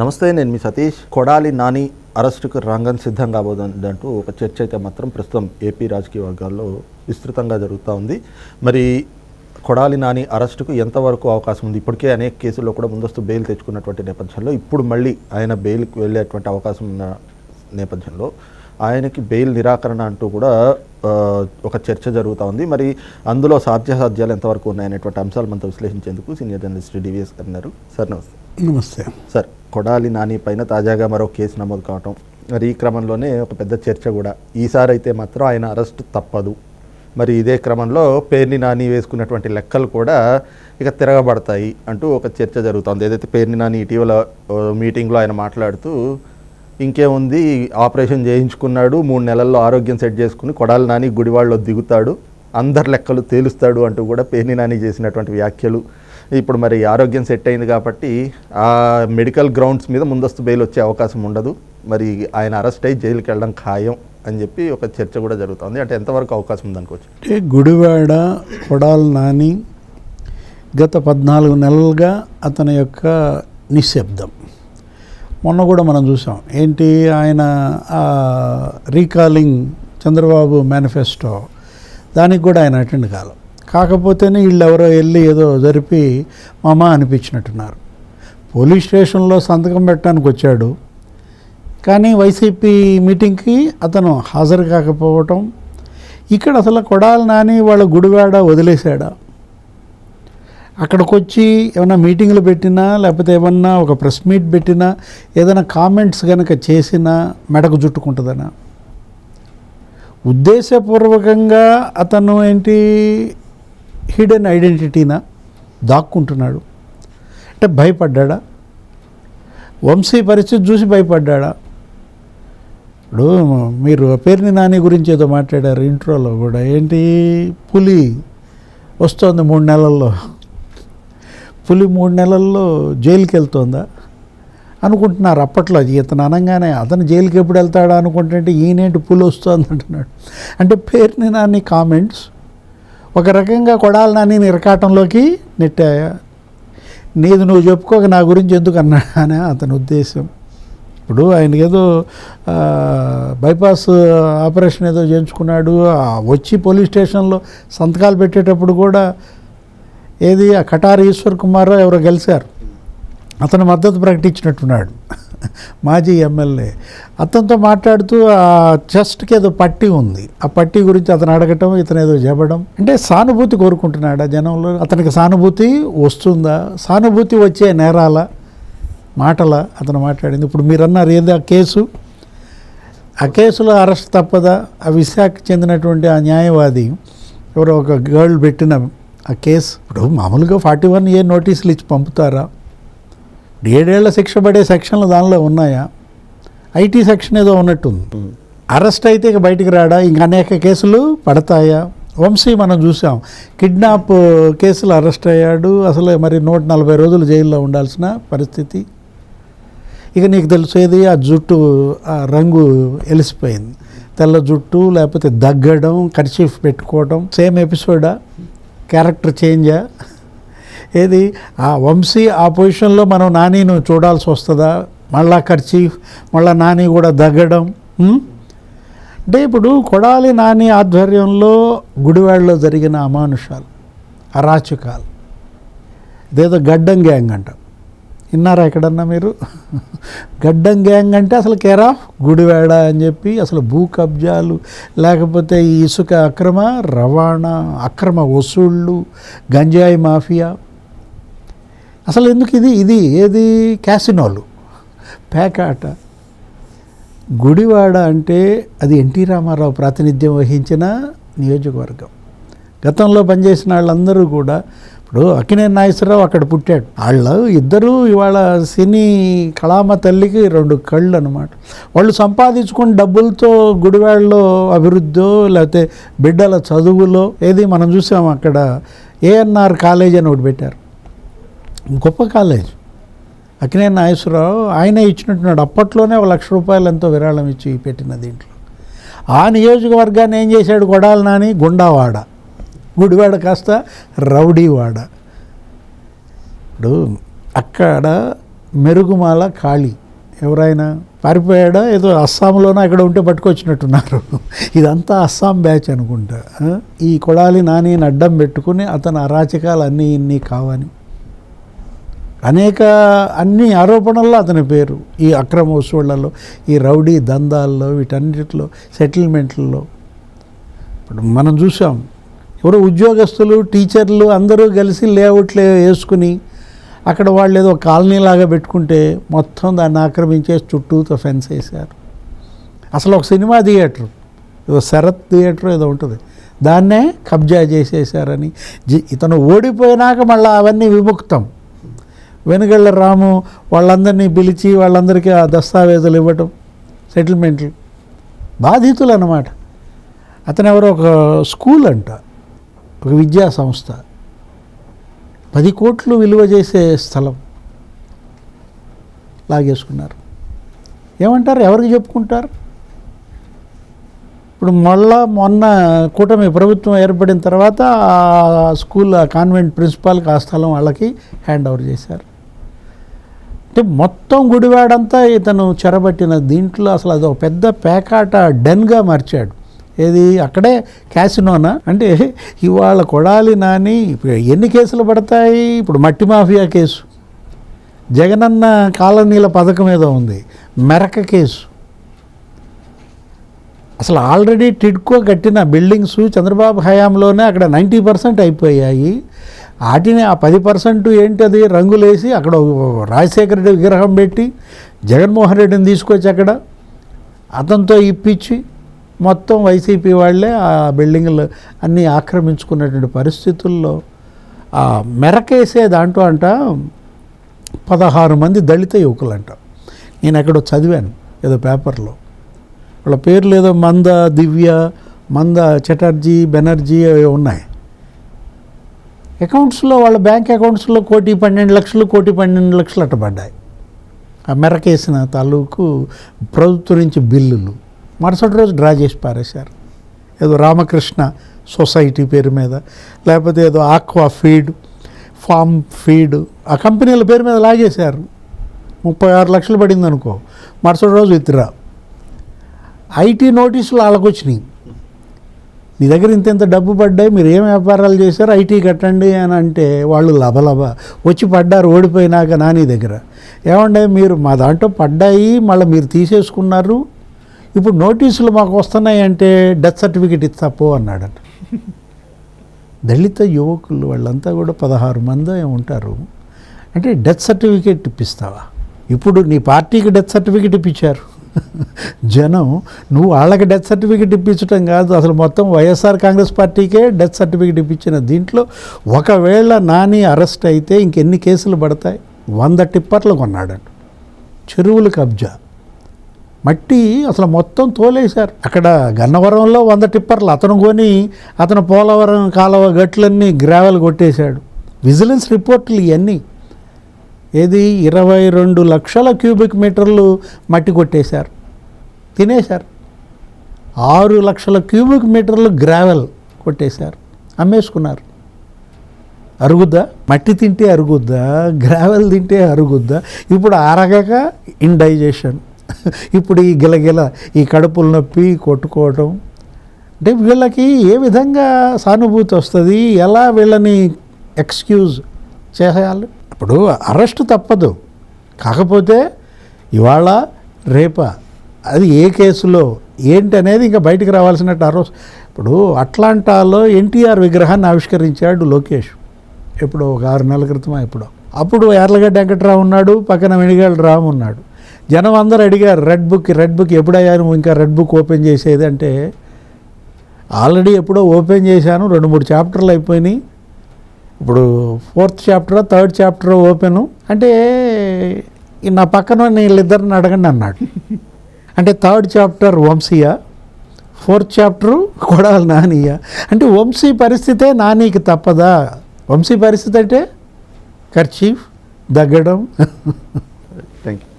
నమస్తే నేను మీ సతీష్. కొడాలి నాని అరెస్టుకు రంగం సిద్ధం కాబోదంటూ ఒక చర్చ అయితే మాత్రం ప్రస్తుతం ఏపీ రాజకీయ వర్గాల్లో విస్తృతంగా జరుగుతూ ఉంది. మరి కొడాలి నాని అరెస్టుకు ఎంతవరకు అవకాశం ఉంది? ఇప్పటికే అనేక కేసుల్లో కూడా ముందస్తు బెయిల్ తెచ్చుకున్నటువంటి నేపథ్యంలో ఇప్పుడు మళ్ళీ ఆయన బెయిల్కి వెళ్ళేటువంటి అవకాశం ఉన్న నేపథ్యంలో ఆయనకి బెయిల్ నిరాకరణ అంటూ కూడా ఒక చర్చ జరుగుతూ ఉంది. మరి అందులో సాధ్యాసాధ్యాలు ఎంతవరకు ఉన్నాయనేటువంటి అంశాలు మనతో విశ్లేషించేందుకు సీనియర్ జర్నలిస్ట్ డివిఎస్ గారు. ఉన్నారు సార్ నమస్తే. నమస్తే. సార్ కొడాలి నాని పైన తాజాగా మరో కేసు నమోదు కావటం. మరి ఈ క్రమంలోనే ఒక పెద్ద చర్చ కూడా. ఈసారి అయితే మాత్రం ఆయన అరెస్ట్ తప్పదు. మరి ఇదే క్రమంలో పేర్ని నాని వేసుకున్నటువంటి లెక్కలు కూడా ఇక తిరగబడతాయి అంటూ ఒక చర్చ జరుగుతోంది. ఏదైతే పేర్ని నాని ఇటీవల మీటింగ్లో ఆయన మాట్లాడుతూ ఇంకేముంది ఆపరేషన్ చేయించుకున్నాడు మూడు నెలల్లో ఆరోగ్యం సెట్ చేసుకుని కొడాలి నాని గుడివాళ్ళలో దిగుతాడు అందరి లెక్కలు తేలుస్తాడు అంటూ కూడా పేర్ని నాని చేసినటువంటి వ్యాఖ్యలు. ఇప్పుడు మరి ఆరోగ్యం సెట్ అయింది కాబట్టి ఆ మెడికల్ గ్రౌండ్స్ మీద ముందస్తు బెయిల్ వచ్చే అవకాశం ఉండదు. మరి ఆయన అరెస్ట్ అయ్యి జైలుకి వెళ్ళడం ఖాయం అని చెప్పి ఒక చర్చ కూడా జరుగుతుంది. అంటే ఎంతవరకు అవకాశం ఉందనుకోవచ్చు? అంటే గుడివాడ కొడాలి నాని గత పద్నాలుగు నెలలుగా అతని యొక్క నిశ్శబ్దం. మొన్న కూడా మనం చూసాం. ఏంటి? ఆయన రీకాలింగ్ చంద్రబాబు మేనిఫెస్టో. దానికి కూడా ఆయన అటెండ్ కాలం. కాకపోతేనే వీళ్ళు ఎవరో వెళ్ళి ఏదో జరిపి మామ అనిపించినట్టున్నారు. పోలీస్ స్టేషన్లో సంతకం పెట్టడానికి వచ్చాడు. కానీ వైసీపీ మీటింగ్కి అతను హాజరు కాకపోవటం ఇక్కడ అసలు కొడాలి నాని వాళ్ళ గుడివాడ వదిలేశాడా? అక్కడికి వచ్చి ఏమైనా మీటింగ్లు పెట్టినా లేకపోతే ఏమన్నా ఒక ప్రెస్ మీట్ పెట్టినా ఏదైనా కామెంట్స్ కనుక చేసినా మెడకు చుట్టుకుంటుందనా ఉద్దేశపూర్వకంగా అతను ఏంటి హిడెన్ ఐడెంటిటీనా దాక్కుంటున్నాడు. అంటే భయపడ్డా వంశీ పరిస్థితి చూసి భయపడ్డా ఇప్పుడు మీరు పేరుని నాని గురించి ఏదో మాట్లాడారు ఇంట్రోలో కూడా. ఏంటి పులి వస్తోంది మూడు నెలల్లో. పులి మూడు నెలల్లో జైలుకి వెళ్తుందా అనుకుంటున్నారు అప్పట్లో ఇతను అనగానే అతను జైలుకి ఎప్పుడు వెళ్తాడా అనుకుంటుంటే ఈయనేంటి పులి వస్తుంది అంటున్నాడు. అంటే పేరుని నాని కామెంట్స్ ఒక రకంగా కొడాలి నాని ఇరకాటంలోకి నెట్టాయా? నీది నువ్వు చెప్పుకోక నా గురించి ఎందుకు అన్నా అని అతని ఉద్దేశం. ఇప్పుడు ఆయనకి ఏదో బైపాస్ ఆపరేషన్ ఏదో చేయించుకున్నాడు వచ్చి పోలీస్ స్టేషన్లో సంతకాలు పెట్టేటప్పుడు కూడా ఏది? ఆ కటారి ఈశ్వర్ కుమార్ ఎవరో గెలిచారు. అతను మద్దతు ప్రకటించినట్టున్నాడు. మాజీ ఎమ్మెల్యే. అతనితో మాట్లాడుతూ ఆ చెస్ట్కి ఏదో పట్టి ఉంది. ఆ పట్టి గురించి అతను అడగటం ఇతను ఏదో చెప్పడం అంటే సానుభూతి కోరుకుంటున్నాడు ఆ జనంలో. అతనికి సానుభూతి వస్తుందా? సానుభూతి వచ్చే నేరాల మాటల అతను మాట్లాడింది. ఇప్పుడు మీరు అన్నారు ఏది? ఆ కేసు? ఆ కేసులో అరెస్ట్ తప్పదా? ఆ విశాఖకు చెందినటువంటి ఆ న్యాయవాది ఎవరో ఒక గర్ల్ పెట్టిన ఆ కేసు. ఇప్పుడు మామూలుగా ఫార్టీ వన్ ఏ నోటీసులు ఇచ్చి పంపుతారా? ఏడేళ్ళ శిక్ష పడే సెక్షన్లు దానిలో ఉన్నాయా? ఐటీ సెక్షన్ ఏదో ఉన్నట్టుంది. అరెస్ట్ అయితే ఇక బయటికి రాడా? ఇంక అనేక కేసులు పడతాయా? వంశీ మనం చూసాం. కిడ్నాప్ కేసులు అరెస్ట్ అయ్యాడు. అసలు మరి నూట నలభై రోజులు జైల్లో ఉండాల్సిన పరిస్థితి. ఇక నీకు తెలుసు ఏది ఆ జుట్టు ఆ రంగు ఎలిసిపోయింది. తెల్ల జుట్టు లేకపోతే దగ్గడం కర్చీఫ్ పెట్టుకోవడం సేమ్ ఎపిసోడా? క్యారెక్టర్ చేంజా? ఏది? ఆ వంశీ ఆ పొజిషన్లో మనం నానీను చూడాల్సి వస్తుందా? మళ్ళా ఖర్చీ మళ్ళా నాని కూడా దగ్గడం అంటే ఇప్పుడు కొడాలి నాని ఆధ్వర్యంలో గుడివాడలో జరిగిన అమానుషాలు అరాచకాలు. ఇదేదో గడ్డం గ్యాంగ్ అంటాం విన్నారా ఎక్కడన్నా మీరు? గడ్డం గ్యాంగ్ అంటే అసలు కేర్? ఆఫ్ గుడివాడ అని చెప్పి అసలు భూ కబ్జాలు లేకపోతే ఈ ఇసుక అక్రమ రవాణా అక్రమ వసూళ్ళు గంజాయి మాఫియా. అసలు ఎందుకు ఇది? ఇది ఏది? క్యాసినోలు పేకాట గుడివాడ అంటే అది ఎన్టీ రామారావు ప్రాతినిధ్యం వహించిన నియోజకవర్గం. గతంలో పనిచేసిన వాళ్ళందరూ కూడా ఇప్పుడు అక్కినే నాగేశ్వరరావు అక్కడ పుట్టాడు. వాళ్ళు ఇద్దరు ఇవాళ సినీ కళామ తల్లికి రెండు కళ్ళు అనమాట వాళ్ళు సంపాదించుకున్న డబ్బులతో గుడివాడలో అభివృద్ధో లేకపోతే బిడ్డల చదువులో ఏది మనం చూసాం అక్కడ ఏఎన్ఆర్ కాలేజ్ అని ఒకటి పెట్టారు. గొప్ప కాలేజ్. అక్కినే నాగేశ్వరరావు ఆయనే ఇచ్చినట్టున్నాడు. అప్పట్లోనే ఒక లక్ష రూపాయలు ఎంతో విరాళం ఇచ్చి పెట్టిన దీంట్లో. ఆ నియోజకవర్గాన్ని ఏం చేశాడు కొడాలి నాని? గుండావాడ. గుడివాడ కాస్త రౌడీవాడ. ఇప్పుడు అక్కడ మెరుగుమాల ఖాళీ. ఎవరైనా పారిపోయాడా? ఏదో అస్సాంలోనో అక్కడ ఉంటే పట్టుకొచ్చినట్టున్నారు. ఇదంతా అస్సాం బ్యాచ్ అనుకుంటా. ఈ కొడాలి నాని అడ్డం పెట్టుకుని అతను అరాచకాలు అన్నీ ఇన్ని కావని. అనేక అన్ని ఆరోపణల్లో అతని పేరు. ఈ అక్రమ వసూళ్ళలో ఈ రౌడీ దందాల్లో వీటన్నిటిలో సెటిల్మెంట్లలో. ఇప్పుడు మనం చూసాం ఎవరో ఉద్యోగస్తులు టీచర్లు అందరూ కలిసి లేఅవుట్లు వేసుకుని అక్కడ వాళ్ళు ఏదో కాలనీ లాగా పెట్టుకుంటే మొత్తం దాన్ని ఆక్రమించేసి చుట్టూతో ఫెన్స్ వేశారు. అసలు ఒక సినిమా థియేటర్ ఏదో శరత్ థియేటర్ ఏదో ఉంటుంది. దాన్నే కబ్జా చేసేసారని జి- ఇతను ఓడిపోయినాక మళ్ళీ అవన్నీ విముక్తం. వెనుగళ్ళ రాము వాళ్ళందరినీ పిలిచి వాళ్ళందరికీ ఆ దస్తావేజులు ఇవ్వటం సెటిల్మెంట్లు బాధితులు అన్నమాట అతను ఎవరో ఒక స్కూల్ అంట. ఒక విద్యా సంస్థ. పది కోట్లు విలువ చేసే స్థలం లాగేసుకున్నారు. ఏమంటారు? ఎవరికి చెప్పుకుంటారు? ఇప్పుడు మళ్ళా మొన్న కూటమి ప్రభుత్వం ఏర్పడిన తర్వాత ఆ స్కూల్ ఆ కాన్వెంట్ ప్రిన్సిపాల్కి ఆ స్థలం వాళ్ళకి హ్యాండ్ ఓవర్ చేశారు. అంటే మొత్తం గుడివాడంతా ఇతను చెరబట్టిన దీంట్లో అసలు అది ఒక పెద్ద పేకాట డెన్గా మార్చాడు. ఏది? అక్కడే క్యాసినోనా? అంటే ఇవాళ కొడాలి నాని ఇప్పుడు ఎన్ని కేసులు పడతాయి? ఇప్పుడు మట్టి మాఫియా కేసు. జగనన్న కాలనీల పథకం ఏదో ఉంది. మెరక కేసు. అసలు ఆల్రెడీ టిడ్కో కట్టిన బిల్డింగ్స్ చంద్రబాబు హయాంలోనే అక్కడ నైంటీ పర్సెంట్ అయిపోయాయి. వాటిని ఆ పది పర్సెంట్ ఏంటది రంగులేసి అక్కడ రాజశేఖర రెడ్డి విగ్రహం పెట్టి జగన్మోహన్ రెడ్డిని తీసుకొచ్చి అక్కడ అతనితో ఇప్పించి మొత్తం వైసీపీ వాళ్ళే ఆ బిల్డింగ్లు అన్నీ ఆక్రమించుకున్నటువంటి పరిస్థితుల్లో ఆ మెరకేసే దాంట్లో అంట పదహారు మంది దళిత యువకులంట. నేను ఎక్కడో చదివాను ఏదో పేపర్లో. వాళ్ళ పేర్లు ఏదో మంద దివ్య మంద చటర్జీ బెనర్జీ అవి ఉన్నాయి. అకౌంట్స్లో వాళ్ళ బ్యాంక్ అకౌంట్స్లో కోటి పన్నెండు లక్షలు కోటి పన్నెండు లక్షలు అట్టబడ్డాయి. ఆ మెరకేసిన తాలూకు ప్రభుత్వం నుంచి బిల్లులు. మరుసటి రోజు డ్రా చేసి పారేశారు. ఏదో రామకృష్ణ సొసైటీ పేరు మీద లేకపోతే ఏదో ఆక్వా ఫీడ్ ఫామ్ ఫీడ్ ఆ కంపెనీల పేరు మీద లాగేశారు. ముప్పై ఆరు లక్షలు పడింది అనుకో మరుసటి రోజు విత్డ్రా. ఐటీ నోటీసులు వాళ్ళకు వచ్చినాయి మీ దగ్గర ఇంత ఇంత డబ్బు పడ్డాయి మీరు ఏం వ్యాపారాలు చేశారు ఐటీ కట్టండి అని అంటే వాళ్ళు లభలభ వచ్చి పడ్డారు ఓడిపోయినాక నాని దగ్గర. ఏమంటే మీరు మా దాంట్లో పడ్డాయి మళ్ళీ మీరు తీసేసుకున్నారు ఇప్పుడు నోటీసులు మాకు వస్తున్నాయి అంటే డెత్ సర్టిఫికేట్ ఇస్తా పో అన్నాడట. దళిత యువకులు వాళ్ళంతా కూడా పదహారు మంది ఉంటారు. అంటే డెత్ సర్టిఫికేట్ ఇప్పిస్తావా? ఇప్పుడు నీ పార్టీకి డెత్ సర్టిఫికేట్ ఇప్పించారు. జనం నువ్వు వాళ్ళకి డెత్ సర్టిఫికేట్ ఇప్పించడం కాదు. అసలు మొత్తం వైఎస్ఆర్ కాంగ్రెస్ పార్టీకే డెత్ సర్టిఫికేట్ ఇప్పించిన దీంట్లో ఒకవేళ నాని అరెస్ట్ అయితే ఇంకెన్ని కేసులు పడతాయి? వంద టిప్పర్లు కొన్నాడంట. చెరువులు కబ్జా. మట్టి అసలు మొత్తం తోలేశారు. అక్కడ గన్నవరంలో వంద టిప్పర్లు అతను కొని అతను పోలవరం కాలువ గట్లన్నీ గ్రావెల్ కొట్టేశాడు. విజిలెన్స్ రిపోర్ట్లు ఇవన్నీ ఏది? ఇరవై రెండు లక్షల క్యూబిక్ మీటర్లు మట్టి కొట్టేశారు. తినేశారు. ఆరు లక్షల క్యూబిక్ మీటర్లు గ్రావెల్ కొట్టేశారు. అమ్మేసుకున్నారు. అరుగుద్దా? మట్టి తింటే అరుగుద్దా? గ్రావెల్ తింటే అరుగుద్దా? ఇప్పుడు అరగక ఇండైజేషన్. ఇప్పుడు ఈ గిలగిల ఈ కడుపులు నొప్పి కొట్టుకోవటం. అంటే వీళ్ళకి ఏ విధంగా సానుభూతి వస్తుంది? ఎలా వీళ్ళని ఎక్స్క్యూజ్ చేయాలి? ఇప్పుడు అరెస్ట్ తప్పదు. కాకపోతే ఇవాళ రేప అది ఏ కేసులో ఏంటి అనేది ఇంకా బయటికి రావాల్సినట్టు అరెస్ట్ ఇప్పుడు అట్లాంటాలో ఎన్టీఆర్ విగ్రహాన్ని ఆవిష్కరించాడు లోకేష్. ఎప్పుడో ఒక ఆరు నెలల క్రితం ఎప్పుడో. అప్పుడు యార్లగడ్డ వెంకట్రావు ఉన్నాడు పక్కన వెణిగాళ్ళ రాము ఉన్నాడు. జనం అందరూ అడిగారు రెడ్ బుక్ రెడ్ బుక్ ఎప్పుడయ్యా నువ్వు ఇంకా రెడ్ బుక్ ఓపెన్ చేసేది? అంటే ఆల్రెడీ ఎప్పుడో ఓపెన్ చేశాను రెండు మూడు చాప్టర్లు అయిపోయినాయి. ఇప్పుడు fourth chapter third chapter open అంటే నా పక్కన వీళ్ళిద్దరిని అడగండి అన్నాడు. అంటే థర్డ్ చాప్టర్ వంశీయ ఫోర్త్ చాప్టరు కూడా నానియ అంటే వంశీ పరిస్థితే నానీకి తప్పదా? వంశీ పరిస్థితి అంటే ఖర్చీఫ్ దగ్గడం. Thank you